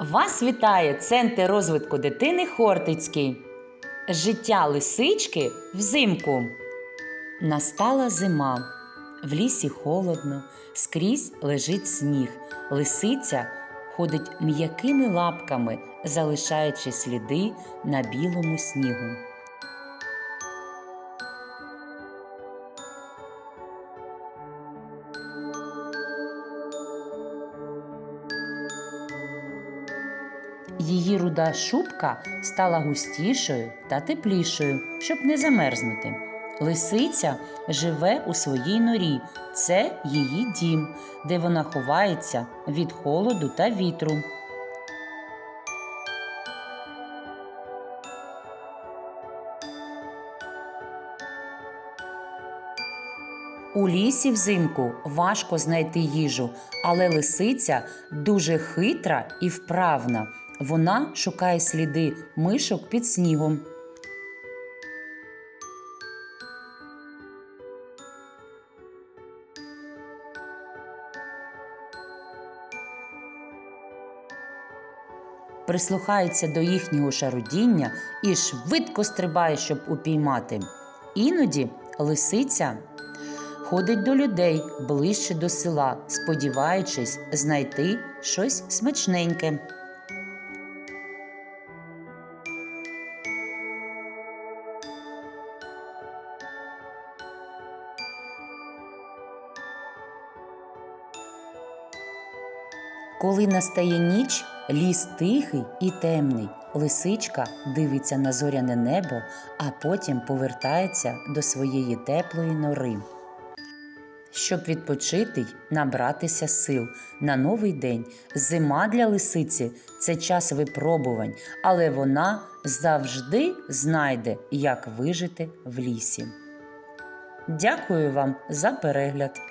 Вас вітає Центр розвитку дитини Хортицький. Життя лисички взимку. Настала зима. В лісі холодно, скрізь лежить сніг. Лисиця ходить м'якими лапками, залишаючи сліди на білому снігу. Її руда шубка стала густішою та теплішою, щоб не замерзнути. Лисиця живе у своїй норі. Це її дім, де вона ховається від холоду та вітру. У лісі взимку важко знайти їжу, але лисиця дуже хитра і вправна. Вона шукає сліди мишок під снігом. Прислухається до їхнього шарудіння і швидко стрибає, щоб упіймати. Іноді лисиця ходить до людей ближче до села, сподіваючись знайти щось смачненьке. Коли настає ніч, ліс тихий і темний. Лисичка дивиться на зоряне небо, а потім повертається до своєї теплої нори. Щоб відпочити й набратися сил на новий день. Зима для лисиці це час випробувань, але вона завжди знайде, як вижити в лісі. Дякую вам за перегляд!